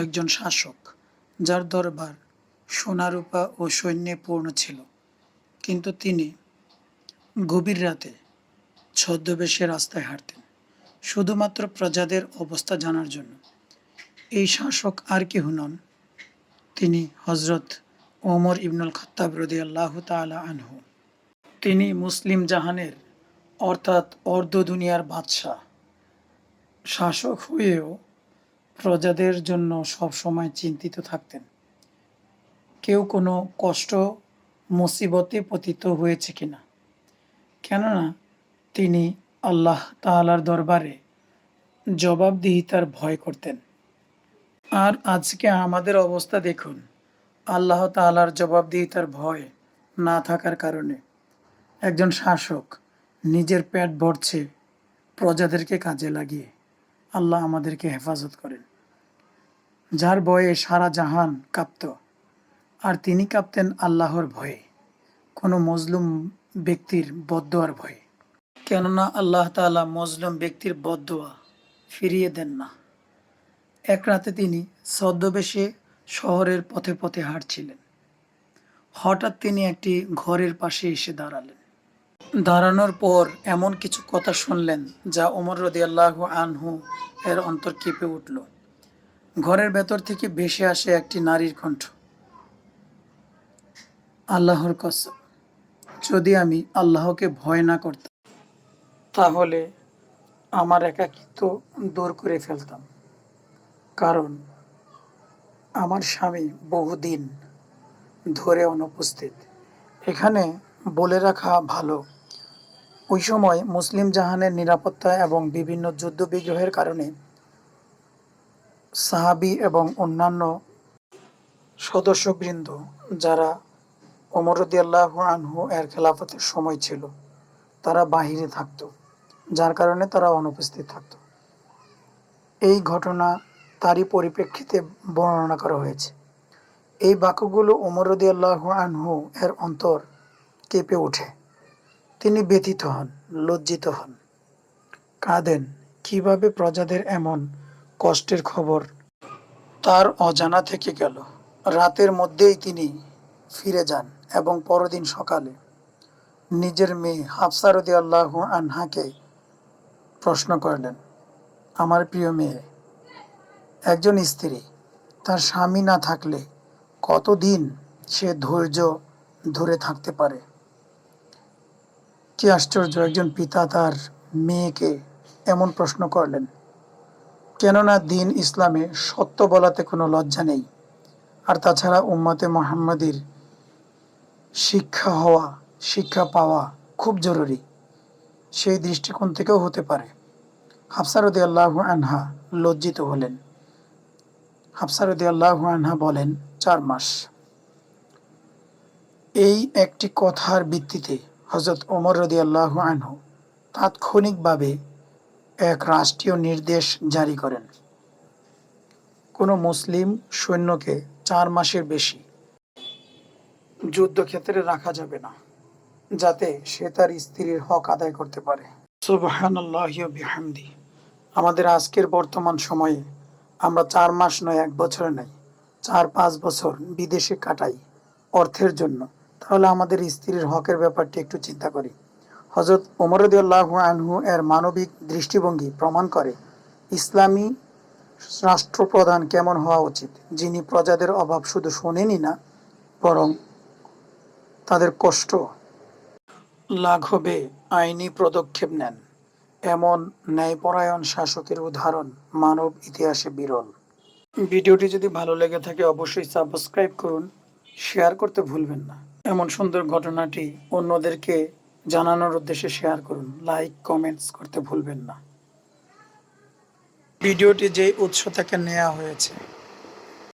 একজন শাসক, যার দরবার সোনারূপা ও সৈন্যে পূর্ণ ছিল। কিন্তু তিনি গভীর রাতে ছদ্মবেশে রাস্তায় হাঁটতেন, শুধুমাত্র প্রজাদের অবস্থা জানার জন্য। এই শাসক আর কেউ নন, তিনি হজরত ওমর ইবনুল খত্তাব রদি আল্লাহ তালা আনহু। তিনি মুসলিম জাহানের, অর্থাৎ অর্ধ দুনিয়ার বাদশাহ, শাসক হয়েও প্রজাদের জন্য সবসময় চিন্তিত থাকতেন। কেউ কোনো কষ্ট, মুসিবতে পতিত হয়েছে কিনা? কেননা তিনি আল্লাহ তাআলার দরবারে জবাবদিহিতার ভয় করতেন। আর আজকে আমাদের অবস্থা দেখুন, আল্লাহ তাআলার জবাবদিহিতার ভয় না থাকার কারণে। একজন শাসক নিজের পেট ভরছে প্রজাদেরকে কাজে লাগিয়ে। আল্লাহ আমাদেরকে হেফাজত করেন। যার ভয়ে সারা জাহান কাঁপত, আর তিনি কাঁপতেন আল্লাহর ভয়ে, কোনো মজলুম ব্যক্তির বদোয়ার ভয়ে। কেননা আল্লাহ তাআলা মজলুম ব্যক্তির বদোয়া ফিরিয়ে দেন না। এক রাতে তিনি ছদ্মবেশে শহরের পথে পথে হাঁটছিলেন। হঠাৎ তিনি একটি ঘরের পাশে এসে দাঁড়ালেন। দাঁড়ানোর পর এমন কিছু কথা শুনলেন যা ওমর রদি আল্লাহ আনহু এর অন্তর কেঁপে উঠল। ঘরের ভেতর থেকে ভেসে আসে একটি নারীর কণ্ঠ। আল্লাহর কসম, যদি আমি আল্লাহকে ভয় না করতাম, তাহলে আমার একাকিত্ব দূর করে ফেলতাম। কারণ আমার স্বামী বহুদিন ধরে অনুপস্থিত। এখানে বলে রাখা ভালো ওই সময় মুসলিম জাহানের নিরাপত্তা এবং বিভিন্ন যুদ্ধ বিগ্রহের কারণে সাহাবি এবং অন্যান্য সদস্যবৃন্দ, যারা ওমরদি আল্লাহ আনহু এর খেলাফতের সময় ছিল, তারা বাহিরে থাকতো, যার কারণে তারা অনুপস্থিত থাকতো। এই ঘটনা তারই পরিপ্রেক্ষিতে বর্ণনা করা হয়েছে। এই বাক্যগুলো ওমরদি আল্লাহ আনহু এর অন্তর কেঁপে ওঠে। তিনি ব্যথিত হন, লজ্জিত হন। কাঁদেন, কীভাবে প্রজাদের এমন কষ্টের খবর? তার অজানা থেকে গেল। রাতের মধ্যেই তিনি ফিরে যান এবং পরদিন সকালে নিজের মেয়ে হাফসারদি আল্লাহ আনহাকে প্রশ্ন করলেন, আমার প্রিয় মেয়ে, একজন স্ত্রী, তার স্বামী না থাকলে কতদিন সে ধৈর্য ধরে থাকতে পারে? কি আশ্চর্য, একজন পিতা তার মেয়েকে এমন প্রশ্ন করলেন। কেননা দিন ইসলামে সত্য বলাতে কোনো লজ্জা নেই। আর তাছাড়া উম্মতে মোহাম্মদীর শিক্ষা হওয়া, শিক্ষা পাওয়া খুব জরুরি। সেই দৃষ্টিকোণ থেকেও হতে পারে। হাফসারদি আল্লাহ আনহা লজ্জিত হলেন। হাফসারদি আল্লাহ আনহা বলেন, চার মাস। এই একটি কথার ভিত্তিতে হজরত ওমর রদি আল্লাহ আনহু তাৎক্ষণিকভাবে এক রাষ্ট্রীয় নির্দেশ জারি করেন। কোনো মুসলিম সৈন্যকে চার মাসের বেশি যুদ্ধক্ষেত্রে রাখা যাবে না, যাতে সে তার স্ত্রীর হক আদায় করতে পারে। আমাদের আজকের বর্তমান সময়ে আমরা চার মাস নয়, এক বছরে নয়, চার পাঁচ বছর বিদেশে কাটাই অর্থের জন্য। তাহলে আমাদের স্ত্রীর হকের ব্যাপারটি একটু চিন্তা করি। হজরত ওমরদুল্লাহ আনহু এর মানবিক দৃষ্টিভঙ্গি প্রমাণ করে, ইসলামী রাষ্ট্রপ্রধান কেমন হওয়া উচিত? যিনি প্রজাদের অভাব শুধু শোনেনই না, বরং তাদের কষ্ট লাঘবে আইনি পদক্ষেপ নেন। এমন ন্যায়পরায়ণ শাসকের উদাহরণ মানব ইতিহাসে বিরল। ভিডিওটি যদি ভালো লেগে থাকে, অবশ্যই সাবস্ক্রাইব করুন, শেয়ার করতে ভুলবেন না। এমন সুন্দর ঘটনাটি অন্যদেরকে জানানোর উদ্দেশ্যে শেয়ার করুন। লাইক কমেন্টস করতে ভুলবেন না। ভিডিওটি যে উৎস থেকে নেওয়া হয়েছে